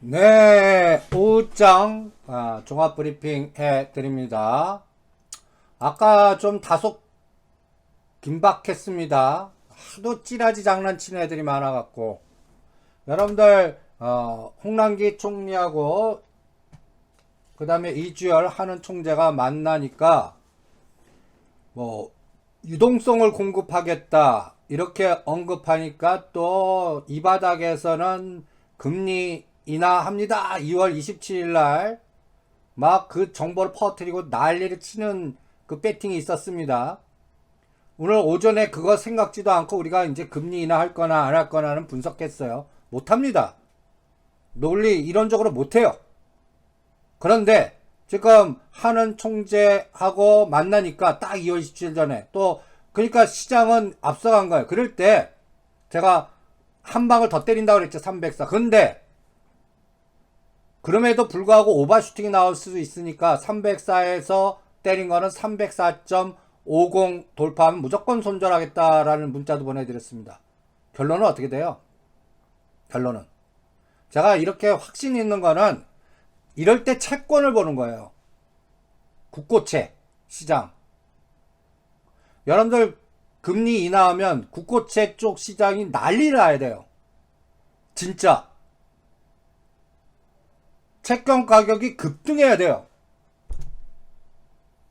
네, 오장 아, 종합 브리핑 해 드립니다. 아까 좀 다소 긴박했습니다. 하도 찌라지 장난치는 애들이 많아갖고 여러분들 어, 홍남기 총리하고 그 다음에 이주열 하는 총재가 만나니까 뭐 유동성을 공급하겠다 이렇게 언급하니까 또 이 바닥에서는 금리 인하합니다. 2월 27일 날 막 그 정보를 퍼뜨리고 난리를 치는 그 배팅이 있었습니다. 오늘 오전에 그거 생각지도 않고 우리가 이제 금리 인하할 거나 안 할 거나는 분석했어요. 못합니다. 논리 이론적으로 못해요. 그런데 지금 하는 총재하고 만나니까 딱 2월 27일 전에 또 그러니까 시장은 앞서간 거예요. 그럴 때 제가 한 방을 더 때린다고 그랬죠. 304. 근데 그럼에도 불구하고 오버슈팅이 나올 수도 있으니까 304에서 때린 거는 304.50 돌파하면 무조건 손절하겠다라는 문자도 보내드렸습니다. 결론은 어떻게 돼요? 결론은 제가 이렇게 확신 있는 거는 이럴 때 채권을 보는 거예요. 국고채 시장. 여러분들 금리 인하하면 국고채 쪽 시장이 난리 나야 돼요. 진짜. 채권 가격이 급등해야 돼요.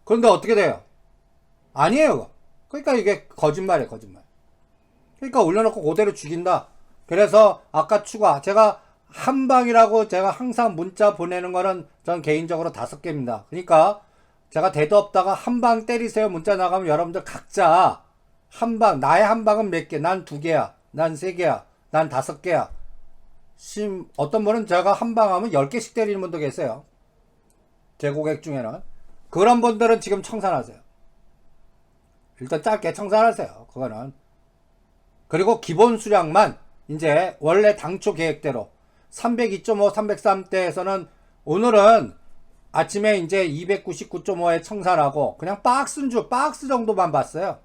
그런데 어떻게 돼요? 아니에요. 그러니까 이게 거짓말이에요, 거짓말. 그러니까 올려놓고 그대로 죽인다. 그래서 아까 추가, 제가 한 방이라고 제가 항상 문자 보내는 거는 전 개인적으로 다섯 개입니다. 그러니까 제가 대도 없다가 한 방 때리세요 문자 나가면 여러분들 각자 한 방, 나의 한 방은 몇 개? 난 두 개야. 난 세 개야. 난 다섯 개야. 심, 어떤 분은 제가 한 방 하면 열 개씩 때리는 분도 계세요. 제 고객 중에는. 그런 분들은 지금 청산하세요. 일단 짧게 청산하세요. 그거는. 그리고 기본 수량만 이제 원래 당초 계획대로 302.5, 303대에서는 오늘은 아침에 이제 299.5에 청산하고 그냥 박스인 줄 박스 정도만 봤어요.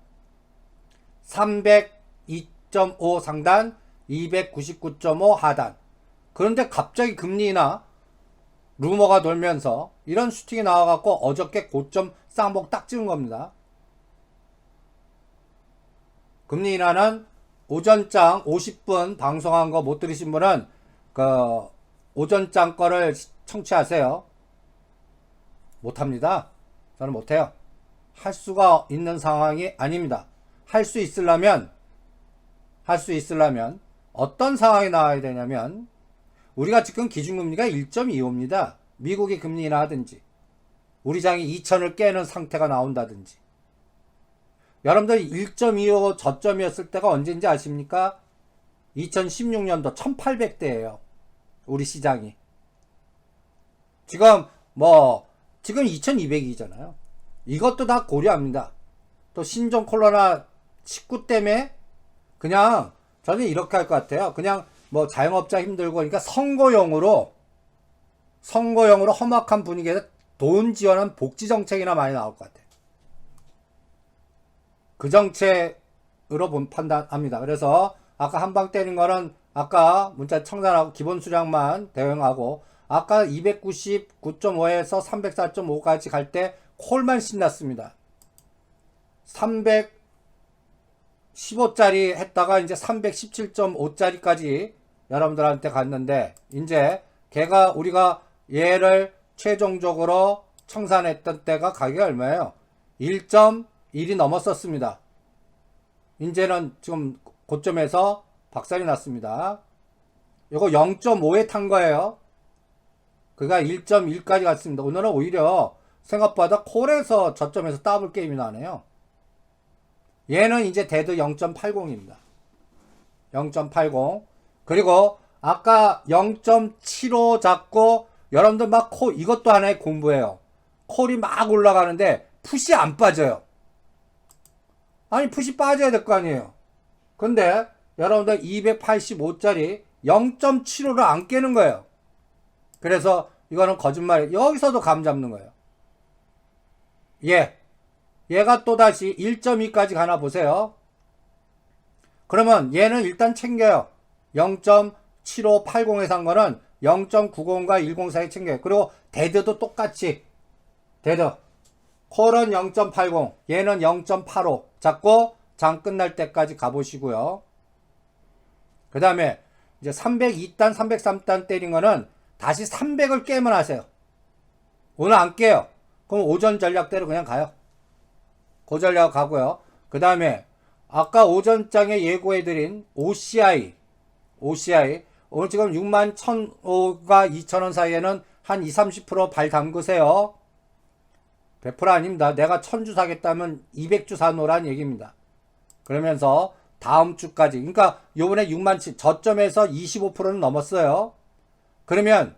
302.5 상단, 299.5 하단. 그런데 갑자기 금리나 루머가 돌면서 이런 슈팅이 나와갖고 어저께 고점 쌍복 딱 찍은 겁니다. 금리 인하는 오전장 50분 방송한 거 못 들으신 분은 그 오전장 거를 청취하세요. 못합니다. 저는 못해요. 할 수가 있는 상황이 아닙니다. 할 수 있으려면 할 수 있으려면 어떤 상황이 나와야 되냐면 우리가 지금 기준금리가 1.25입니다. 미국이 금리 인하하든지 우리 장이 2천을 깨는 상태가 나온다든지 여러분들 1.25 저점이었을 때가 언제인지 아십니까? 2016년도 1800대예요. 우리 시장이. 지금 뭐 지금 2200이잖아요. 이것도 다 고려합니다. 또 신종 코로나 19 때문에 그냥 저는 이렇게 할 것 같아요. 그냥 뭐 자영업자 힘들고 그러니까 선거용으로 선거용으로 험악한 분위기에서 돈 지원한 복지 정책이나 많이 나올 것 같아요. 그 정책으로 본 판단합니다. 그래서 아까 한 방 때린 거는 아까 문자 청산하고 기본 수량만 대응하고 아까 299.5에서 304.5까지 갈 때 콜만 신났습니다. 315짜리 했다가 이제 317.5짜리까지 여러분들한테 갔는데 이제 걔가 우리가 얘를 최종적으로 청산했던 때가 가격이 얼마예요? 1.1이 넘었었습니다. 이제는 지금 고점에서 박살이 났습니다. 이거 0.5에 탄 거예요. 그가 1.1까지 갔습니다. 오늘은 오히려 생각보다 콜에서 저점에서 더블 게임이 나네요. 얘는 이제 데드 0.80입니다. 0.80. 그리고 아까 0.75 잡고 여러분들 막 콜, 이것도 하나의 공부예요. 콜이 막 올라가는데 푸시 안 빠져요. 아니, 푸시 빠져야 될 거 아니에요. 근데 여러분들 285짜리 0.75를 안 깨는 거예요. 그래서 이거는 거짓말. 여기서도 감 잡는 거예요. 얘. 얘가 또다시 1.2까지 가나 보세요. 그러면 얘는 일단 챙겨요. 0.7580에서 한 거는 0.90과 104에 챙겨요. 그리고 데드도 똑같이 데드 콜은 0.80 얘는 0.85 잡고 장 끝날 때까지 가보시고요. 그 다음에 이제 302단 303단 때린 거는 다시 300을 깨면 하세요. 오늘 안 깨요. 그럼 오전 전략대로 그냥 가요. 그 전략 가고요. 그 다음에 아까 오전장에 예고해드린 OCI, OCI 오늘 지금 6만 1,000가 2,000원 사이에는 한 20, 30%발 담그세요. 100% 아닙니다. 내가 1000주 사겠다면 200주 사놓으란 얘기입니다. 그러면서 다음 주까지 그러니까 요번에 6만 7 저점에서 25%는 넘었어요. 그러면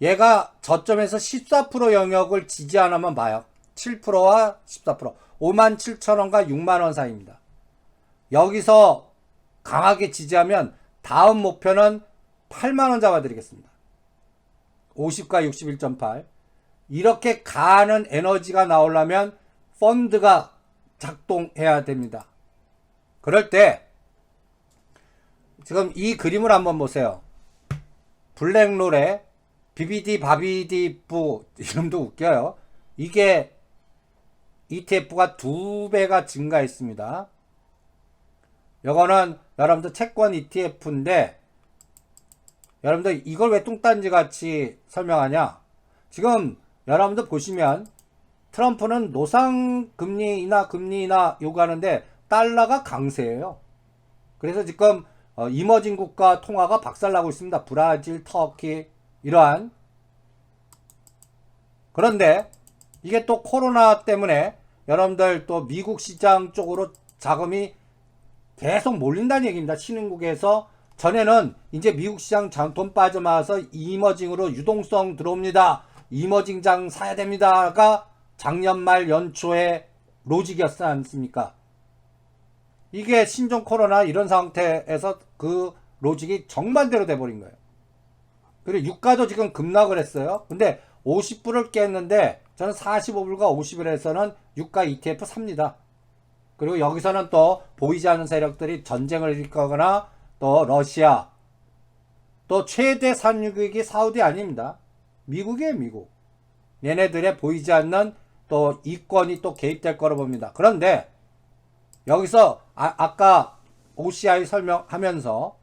얘가 저점에서 14% 영역을 지지 않으면 봐요. 7%와 14% 5만 7천 원과 6만 원 사이입니다. 여기서 강하게 지지하면 다음 목표는 8만 원 잡아드리겠습니다. 50과 61.8 이렇게 가는 에너지가 나오려면 펀드가 작동해야 됩니다. 그럴 때 지금 이 그림을 한번 보세요. 블랙롤의 BBD 바비디 부 이름도 웃겨요. 이게 ETF가 두 배가 증가했습니다. 이거는 여러분들 채권 ETF인데 여러분들 이걸 왜 뚱딴지 같이 설명하냐? 지금 여러분들 보시면 트럼프는 노상 금리나 금리나 요구하는데 달러가 강세예요. 그래서 지금 어, 이머징 국가 통화가 박살나고 있습니다. 브라질, 터키 이러한 그런데 이게 또 코로나 때문에 여러분들 또 미국 시장 쪽으로 자금이 계속 몰린다는 얘기입니다. 신흥국에서 전에는 이제 미국 시장 장- 돈 빠져나와서 이머징으로 유동성 들어옵니다. 이머징장 사야 됩니다가 작년 말 연초에 로직이었지 않습니까? 이게 신종 코로나 이런 상태에서 그 로직이 정반대로 돼버린 거예요. 그리고 유가도 지금 급락을 했어요. 근데 50불을 깼는데 저는 45불과 50불에서는 유가 ETF 삽니다. 그리고 여기서는 또 보이지 않는 세력들이 전쟁을 일으키거나 또 러시아 또 최대 산유국이 사우디 아닙니다. 미국이에요, 미국. 얘네들의 보이지 않는 또 이권이 또 개입될 거로 봅니다. 그런데 여기서 아, 까 OCI 설명하면서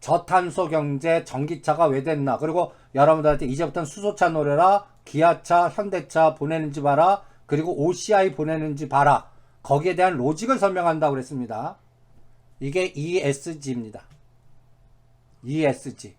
저탄소 경제 전기차가 왜 됐나 그리고 여러분들한테 이제부터는 수소차 노래라 기아차 현대차 보내는지 봐라 그리고 OCI 보내는지 봐라 거기에 대한 로직을 설명한다고 그랬습니다. 이게 ESG입니다. ESG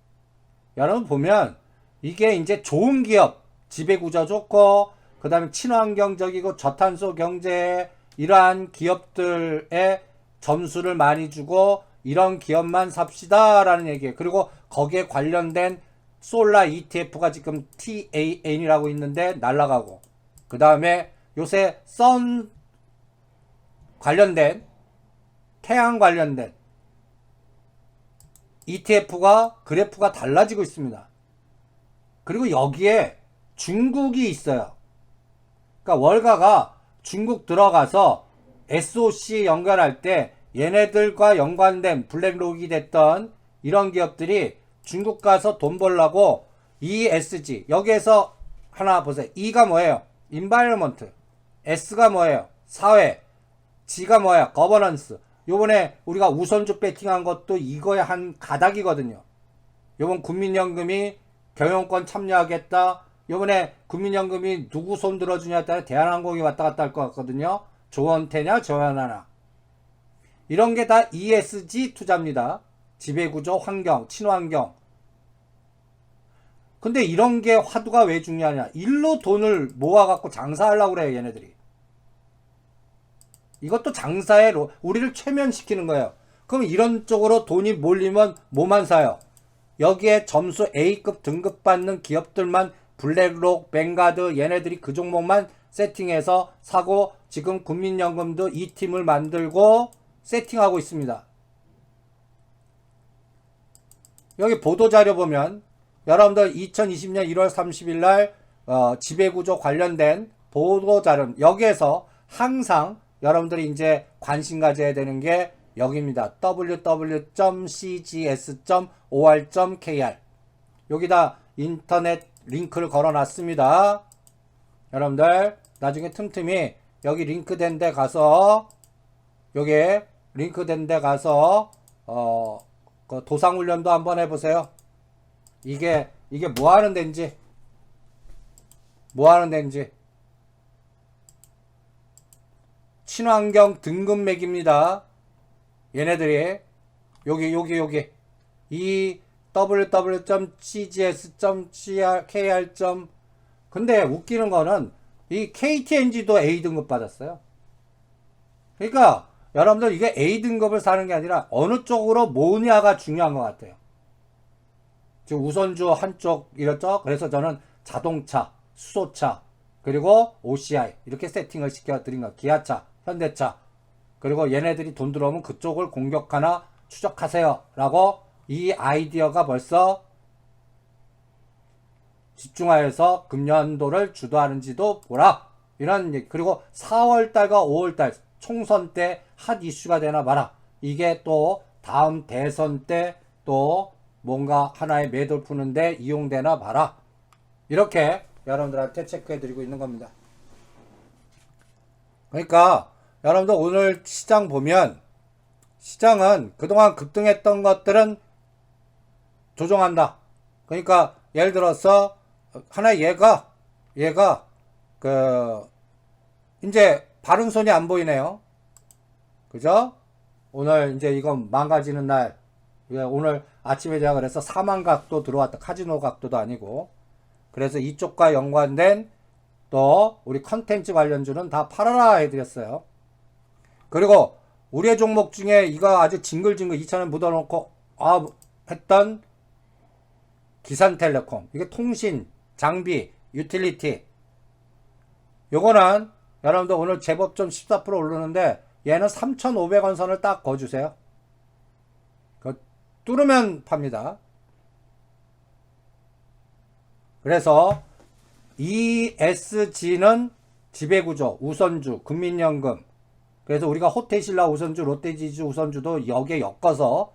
여러분 보면 이게 이제 좋은 기업 지배구조 좋고 그 다음에 친환경적이고 저탄소 경제 이러한 기업들의 점수를 많이 주고 이런 기업만 삽시다라는 얘기예요. 그리고 거기에 관련된 솔라 ETF가 지금 TAN이라고 있는데 날라가고 그 다음에 요새 선 관련된 태양 관련된 ETF가 그래프가 달라지고 있습니다. 그리고 여기에 중국이 있어요. 그러니까 월가가 중국 들어가서 SOC 연결할 때 얘네들과 연관된 블랙록이 됐던 이런 기업들이 중국 가서 돈 벌라고 ESG 여기에서 하나 보세요. E가 뭐예요? 인바이러먼트. S가 뭐예요? 사회. G가 뭐야? 거버넌스. 요번에 우리가 우선주 배팅한 것도 이거의 한 가닥이거든요. 요번 국민연금이 경영권 참여하겠다. 요번에 국민연금이 누구 손 들어주냐에 따라 대한항공이 왔다 갔다 할 것 같거든요. 조원태냐 조현하나. 이런 게 다 ESG 투자입니다. 지배구조, 환경, 친환경. 근데 이런 게 화두가 왜 중요하냐? 일로 돈을 모아갖고 장사하려고 그래요, 얘네들이. 이것도 장사에 로- 우리를 최면시키는 거예요. 그럼 이런 쪽으로 돈이 몰리면 뭐만 사요? 여기에 점수 A급 등급 받는 기업들만 블랙록, 뱅가드 얘네들이 그 종목만 세팅해서 사고 지금 국민연금도 이 팀을 만들고 세팅하고 있습니다. 여기 보도자료 보면 여러분들 2020년 1월 30일 날 어, 지배구조 관련된 보도자료 여기에서 항상 여러분들이 이제 관심 가져야 되는 게 여기입니다. www.cgs.or.kr 여기다 인터넷 링크를 걸어 놨습니다. 여러분들 나중에 틈틈이 여기 링크 된 데 가서 여기 링크 된 데 가서 어, 그 도상 훈련도 한번 해 보세요. 이게 이게 뭐 하는 데인지 뭐 하는 데인지 친환경 등급 맥입니다. 얘네들이 여기 여기 여기 이 www.cgs.kr. 근데 웃기는 거는 이 KTNG도 A 등급 받았어요. 그러니까 여러분들 이게 A 등급을 사는 게 아니라 어느 쪽으로 모으냐가 중요한 것 같아요. 지금 우선주 한쪽 이랬죠. 그래서 저는 자동차, 수소차, 그리고 OCI 이렇게 세팅을 시켜 드린 거. 기아차, 현대차. 그리고 얘네들이 돈 들어오면 그쪽을 공격하나 추적하세요 라고 이 아이디어가 벌써 집중하여서 금년도를 주도하는지도 보라. 이런 얘기. 그리고 4월달과 5월달 총선 때 핫 이슈가 되나 봐라. 이게 또 다음 대선 때 또 뭔가 하나의 매도를 푸는데 이용되나 봐라. 이렇게 여러분들한테 체크해 드리고 있는 겁니다. 그러니까 여러분들 오늘 시장 보면 시장은 그동안 급등했던 것들은 조정한다. 그러니까 예를 들어서 하나 얘가 얘가 그 이제 바른 손이 안 보이네요. 그죠? 오늘 이제 이건 망가지는 날 예, 오늘 아침에 제가 그래서 사망각도 들어왔다. 카지노 각도도 아니고 그래서 이쪽과 연관된 또 우리 컨텐츠 관련주는 다 팔아라 해드렸어요. 그리고 우리의 종목 중에 이거 아주 징글징글 2천원 묻어놓고 아 했던 기산텔레콤 이게 통신 장비 유틸리티 요거는 여러분들 오늘 제법 좀 14% 오르는데 얘는 3,500원 선을 딱 거주세요. 그 뚫으면 팝니다. 그래서 ESG는 지배구조, 우선주, 국민연금. 그래서 우리가 호텔신라 우선주, 롯데지주 우선주도 여기에 엮어서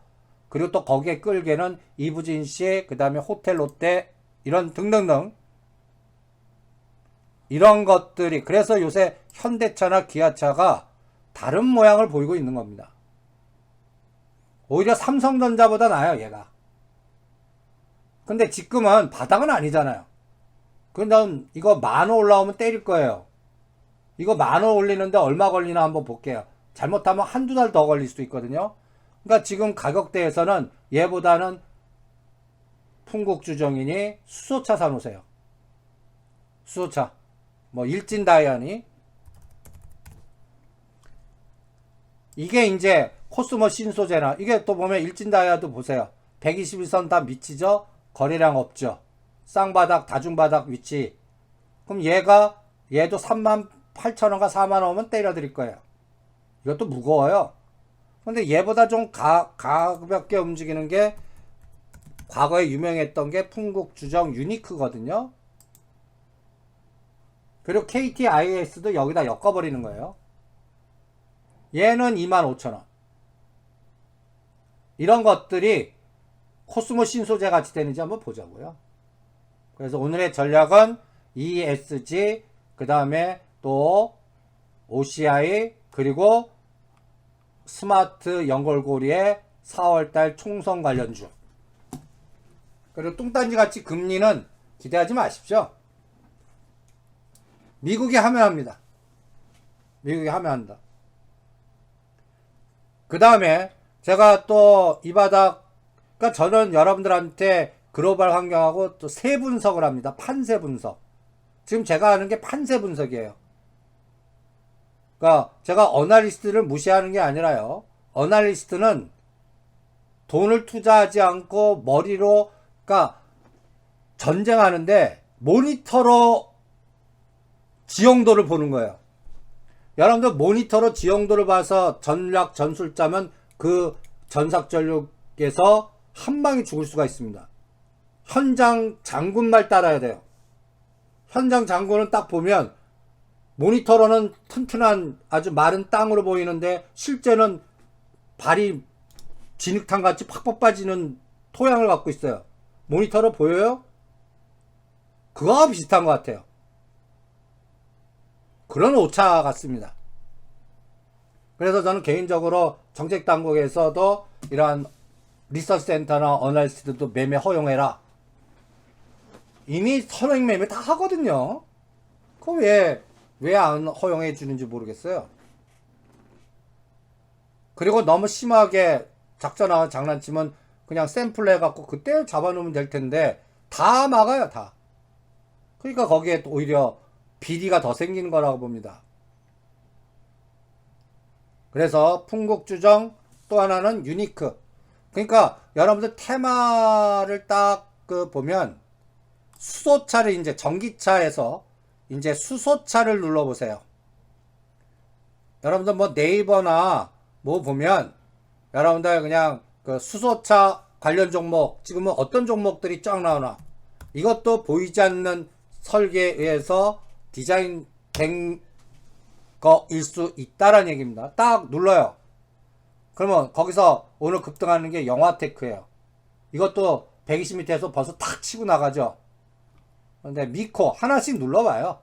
그리고 또 거기에 끌게는 이부진 씨, 그 다음에 호텔 롯데 이런 등등등 이런 것들이 그래서 요새 현대차나 기아차가 다른 모양을 보이고 있는 겁니다. 오히려 삼성전자보다 나아요, 얘가. 근데 지금은 바닥은 아니잖아요. 그럼 이거 만원 올라오면 때릴 거예요. 이거 만 원 올리는데 얼마 걸리나 한번 볼게요. 잘못하면 한두 달 더 걸릴 수도 있거든요. 그러니까 지금 가격대에서는 얘보다는 풍국주정이니 수소차 사놓으세요. 수소차. 뭐 일진 다이아니. 이게 이제 코스모 신소재나 이게 또 보면 일진 다이아도 보세요. 121선 다 미치죠? 거래량 없죠. 쌍바닥, 다중바닥 위치. 그럼 얘가 얘도 3만 8천 원과 4만 원 오면 때려 드릴 거예요. 이것도 무거워요. 근데 얘보다 좀 가, 가볍게 움직이는 게 과거에 유명했던 게 풍국주정 유니크거든요. 그리고 KTIS도 여기다 엮어버리는 거예요. 얘는 25,000원. 이런 것들이 코스모 신소재 같이 되는지 한번 보자고요. 그래서 오늘의 전략은 ESG, 그 다음에 또 OCI, 그리고 스마트 연결고리의 4월달 총선 관련주. 그리고 뚱딴지 같이 금리는 기대하지 마십시오. 미국이 하면 합니다. 미국이 하면 한다. 그 다음에 제가 또 이 바닥, 그러니까 저는 여러분들한테 글로벌 환경하고 또 세 분석을 합니다. 판세 분석. 지금 제가 하는 게 판세 분석이에요. 그러니까 제가 어나리스트를 무시하는 게 아니라요. 어나리스트는 돈을 투자하지 않고 머리로 그러니까 전쟁하는데 모니터로 지형도를 보는 거예요. 여러분들 모니터로 지형도를 봐서 전략 전술 짜면 그 전삭 전력에서 한 방에 죽을 수가 있습니다. 현장 장군말 따라야 돼요. 현장 장군은 딱 보면 모니터로는 튼튼한 아주 마른 땅으로 보이는데 실제는 발이 진흙탕 같이 팍팍 빠지는 토양을 갖고 있어요. 모니터로 보여요? 그거와 비슷한 것 같아요. 그런 오차 같습니다. 그래서 저는 개인적으로 정책 당국에서도 이러한 리서치 센터나 어널리스트도 매매 허용해라. 이미 선행 매매 다 하거든요. 그거 왜, 왜 안 허용해 주는지 모르겠어요. 그리고 너무 심하게 작전하고 장난치면 그냥 샘플 해갖고 그때 잡아놓으면 될 텐데 다 막아요, 다. 그러니까 거기에 또 오히려 비리가 더 생기는 거라고 봅니다. 그래서 풍국주정 또 하나는 유니크. 그러니까 여러분들 테마를 딱 그 보면 수소차를 이제 전기차에서 이제 수소차를 눌러보세요. 여러분들 뭐 네이버나 뭐 보면 여러분들 그냥 그 수소차 관련 종목 지금은 어떤 종목들이 쫙 나오나 이것도 보이지 않는 설계에 의해서 디자인 된 거일 수 있다라는 얘기입니다. 딱 눌러요. 그러면 거기서 오늘 급등하는 게 영화테크예요. 이것도 120m에서 벌써 탁 치고 나가죠. 근데 미코 하나씩 눌러봐요.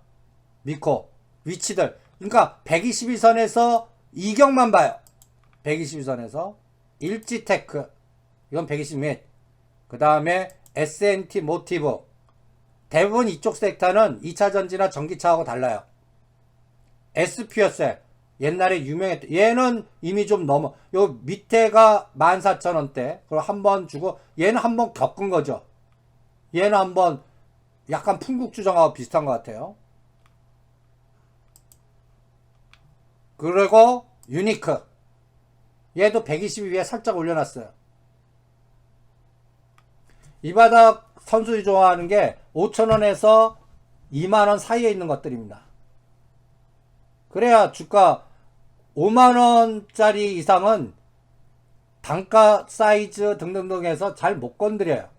미코 위치들. 그러니까 121선에서 이격만 봐요. 121선에서 일지테크 이건 120m. 그 다음에 SNT 모티브 대부분 이쪽 섹터는 2차 전지나 전기차하고 달라요. 에스피어셀 옛날에 유명했던 얘는 이미 좀 넘어 요 밑에가 14,000원대 그걸 한번 주고 얘는 한 번 겪은 거죠 얘는 한번 약간 풍국주정하고 비슷한 것 같아요. 그리고 유니크. 얘도 122에 살짝 올려놨어요. 이 바닥 선수들이 좋아하는 게 5,000원에서 2만원 사이에 있는 것들입니다. 그래야 주가 5만원짜리 이상은 단가 사이즈 등등등해서 잘 못 건드려요.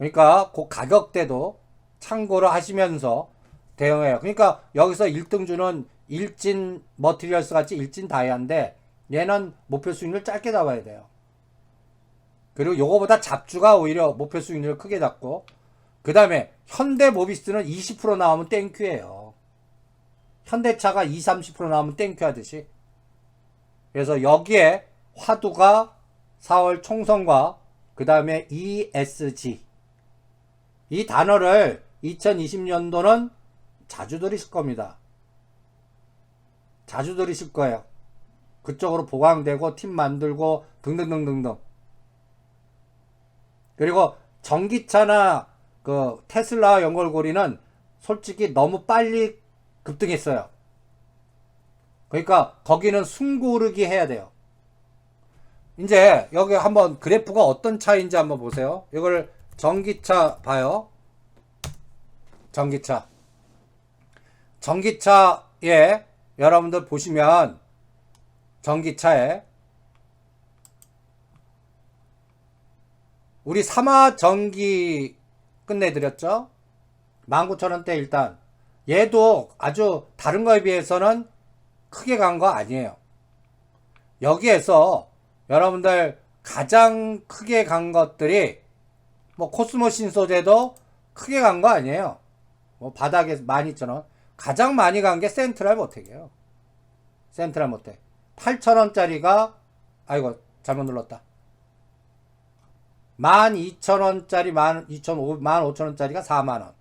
그러니까 그 가격대도 참고를 하시면서 대응해요. 그러니까 여기서 1등주는 일진 머티리얼스 같이 일진 다이아인데 얘는 목표 수익률 짧게 잡아야 돼요. 그리고 요거보다 잡주가 오히려 목표 수익률을 크게 잡고 그 다음에 현대 모비스는 20% 나오면 땡큐예요. 현대차가 20, 30% 나오면 땡큐 하듯이. 그래서 여기에 화두가 4월 총선과 그 다음에 ESG. 이 단어를 2020년도는 자주 들으실 겁니다. 자주 들으실 거예요. 그쪽으로 보강되고 팀 만들고 등등등등등. 그리고 전기차나 그 테슬라 연결고리는 솔직히 너무 빨리 급등했어요. 그러니까 거기는 숨고르기 해야 돼요. 이제 여기 한번 그래프가 어떤 차인지 한번 보세요. 이걸 전기차 봐요. 전기차. 전기차에 여러분들 보시면 전기차에 우리 삼화 전기 끝내드렸죠? 19,000원대 일단 얘도 아주 다른 거에 비해서는 크게 간 거 아니에요. 여기에서 여러분들 가장 크게 간 것들이 뭐 코스모 신 소재도 크게 간 거 아니에요. 뭐 바닥에 12,000원. 가장 많이 간 게 센트럴 모텍이에요. 센트럴 모텍. 8,000원짜리가 아이고 잘못 눌렀다. 12,000원짜리 12,500원짜리가 4만 원.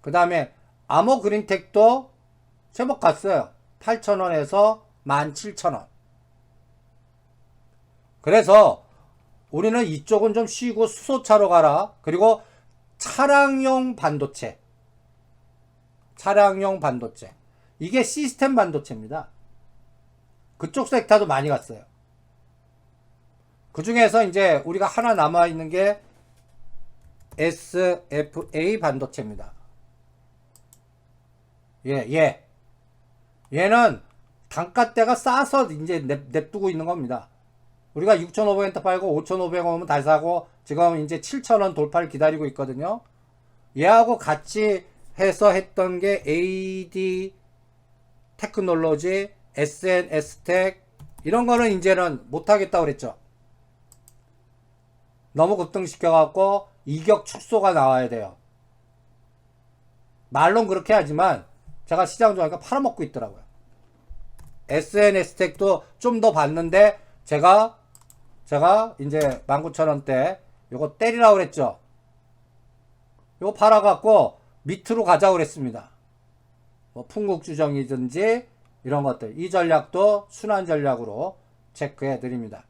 그 다음에 암호 그린텍도 제법 갔어요. 8,000원에서 17,000원. 그래서 우리는 이쪽은 좀 쉬고 수소차로 가라. 그리고 차량용 반도체. 차량용 반도체. 이게 시스템 반도체입니다. 그쪽 섹터도 많이 갔어요. 그 중에서 이제 우리가 하나 남아있는 게 SFA 반도체입니다. 예, 예. 얘는 단가대가 싸서 이제 냅, 냅두고 있는 겁니다. 우리가 6,500원 팔고 5,500원 오면 다시 사고 지금 이제 7,000원 돌파를 기다리고 있거든요. 얘하고 같이 해서 했던 게 AD 테크놀로지, SNS텍 이런 거는 이제는 못 하겠다고 그랬죠. 너무 급등시켜 갖고 이격 축소가 나와야 돼요. 말론 그렇게 하지만 제가 시장 좋아하니까 팔아먹고 있더라고요. SNS 택도 좀 더 봤는데 제가 제가 이제 19,000원대 요거 때리라고 그랬죠. 요거 팔아갖고 밑으로 가자고 그랬습니다. 뭐 풍국주정이든지 이런 것들 이 전략도 순환 전략으로 체크해 드립니다.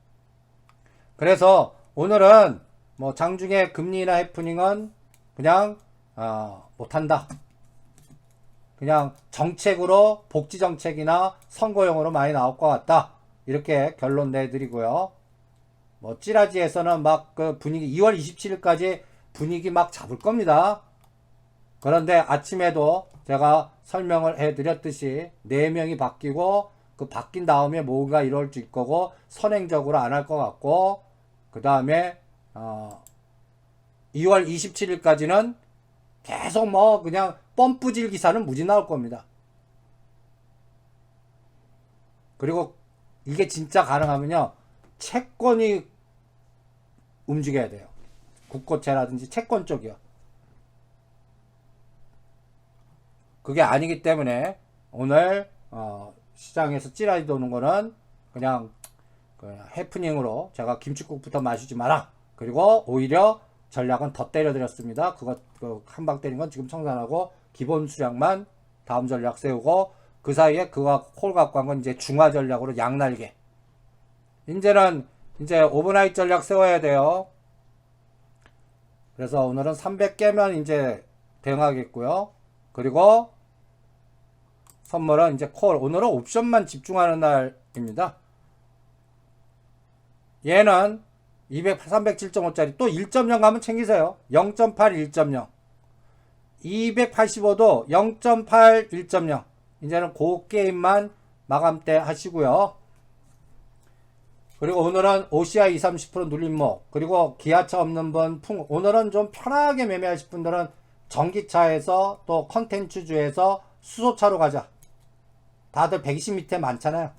그래서 오늘은 뭐 장중에 금리나 해프닝은 그냥 어, 못한다. 그냥 정책으로 복지 정책이나 선거용으로 많이 나올 것 같다. 이렇게 결론 내드리고요. 뭐 찌라지에서는 막 그 분위기 2월 27일까지 분위기 막 잡을 겁니다. 그런데 아침에도 제가 설명을 해드렸듯이 4명이 바뀌고 그 바뀐 다음에 뭔가 이루어질 거고 선행적으로 안 할 것 같고 그 다음에 어 2월 27일까지는 계속 뭐 그냥 펌프질 기사는 무지 나올 겁니다. 그리고 이게 진짜 가능하면요 채권이 움직여야 돼요. 국고채라든지 채권 쪽이요. 그게 아니기 때문에 오늘 어, 시장에서 찌라리 도는 거는 그냥 그 해프닝으로 제가 김치국부터 마시지 마라. 그리고 오히려 전략은 더 때려드렸습니다. 그거 그 한방 때린 건 지금 청산하고 기본 수량만 다음 전략 세우고 그 사이에 그거 콜 갖고 한 건 이제 중화 전략으로 양날개. 이제는 이제 오버나이트 전략 세워야 돼요. 그래서 오늘은 300 깨면 이제 대응하겠고요. 그리고 선물은 이제 콜. 오늘은 옵션만 집중하는 날입니다. 얘는 200, 307.5짜리 또 1.0 가면 챙기세요. 0.8, 1.0. 285도 0.8, 1.0. 이제는 그 게임만 마감 때 하시고요. 그리고 오늘은 OCI 20, 30% 눌림목 그리고 기아차 없는 분 풍. 오늘은 좀 편하게 매매하실 분들은 전기차에서 또 컨텐츠주에서 수소차로 가자. 다들 120 밑에 많잖아요.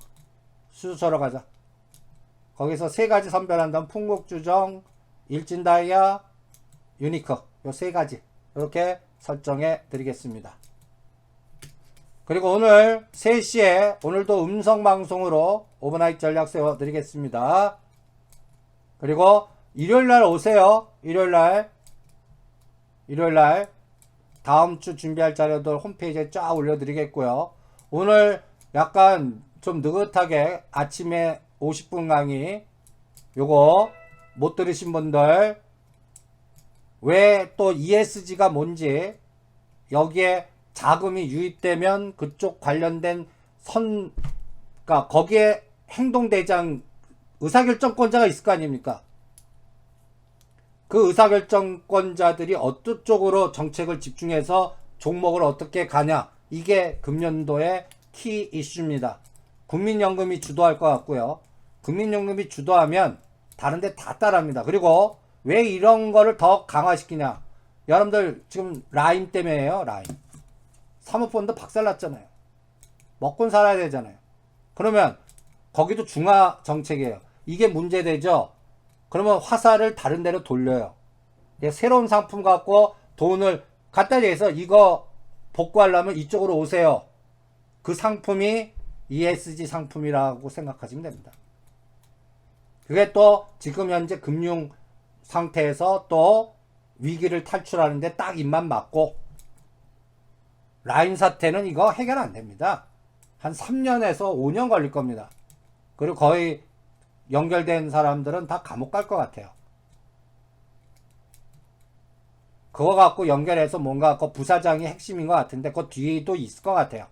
수소차로 가자. 거기서 세 가지 선별한다면 풍국주정, 일진다이아, 유니크 요 세 가지 이렇게 설정해 드리겠습니다. 그리고 오늘 3시에 오늘도 음성 방송으로 오버나이트 전략 세워 드리겠습니다. 그리고 일요일 날 오세요. 일요일 날 일요일 날 다음 주 준비할 자료들 홈페이지에 쫙 올려 드리겠고요. 오늘 약간 좀 느긋하게 아침에 50분 강의 요거 못 들으신 분들 왜 또 ESG가 뭔지 여기에 자금이 유입되면 그쪽 관련된 선, 그러니까 거기에 행동대장 의사결정권자가 있을 거 아닙니까? 그 의사결정권자들이 어떤 쪽으로 정책을 집중해서 종목을 어떻게 가냐. 이게 금년도의 키 이슈입니다. 국민연금이 주도할 것 같고요. 국민연금이 주도하면 다른데 다 따라합니다. 그리고 왜 이런 거를 더 강화시키냐? 여러분들 지금 라임 때문에요. 라임. 사모펀드 박살났잖아요. 먹고 살아야 되잖아요. 그러면 거기도 중화 정책이에요. 이게 문제되죠. 그러면 화살을 다른 데로 돌려요. 예, 새로운 상품 갖고 돈을 갖다 대서 이거 복구하려면 이쪽으로 오세요. 그 상품이 ESG 상품이라고 생각하시면 됩니다. 그게 또 지금 현재 금융 상태에서 또 위기를 탈출하는데 딱 입만 맞고 라인 사태는 이거 해결 안 됩니다. 한 3년에서 5년 걸릴 겁니다. 그리고 거의 연결된 사람들은 다 감옥 갈 것 같아요. 그거 갖고 연결해서 뭔가 갖고 부사장이 핵심인 것 같은데 그 뒤에도 있을 것 같아요.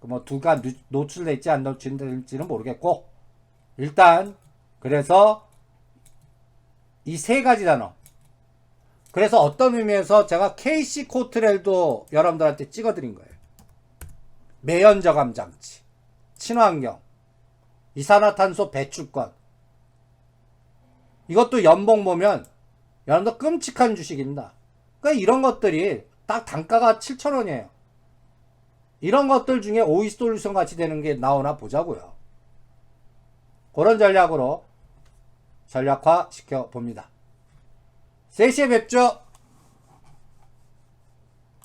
그뭐 두가 노출될지 안 노출될지는 모르겠고 일단 그래서 이 세 가지 단어 그래서 어떤 의미에서 제가 KC 코트렐도 여러분들한테 찍어드린 거예요. 매연저감 장치, 친환경, 이산화탄소 배출권. 이것도 연봉 보면 여러분들 끔찍한 주식입니다. 그러니까 이런 것들이 딱 단가가 7,000원이에요. 이런 것들 중에 오이스 솔루션 같이 되는 게 나오나 보자고요. 그런 전략으로 전략화 시켜 봅니다. 3시에 뵙죠.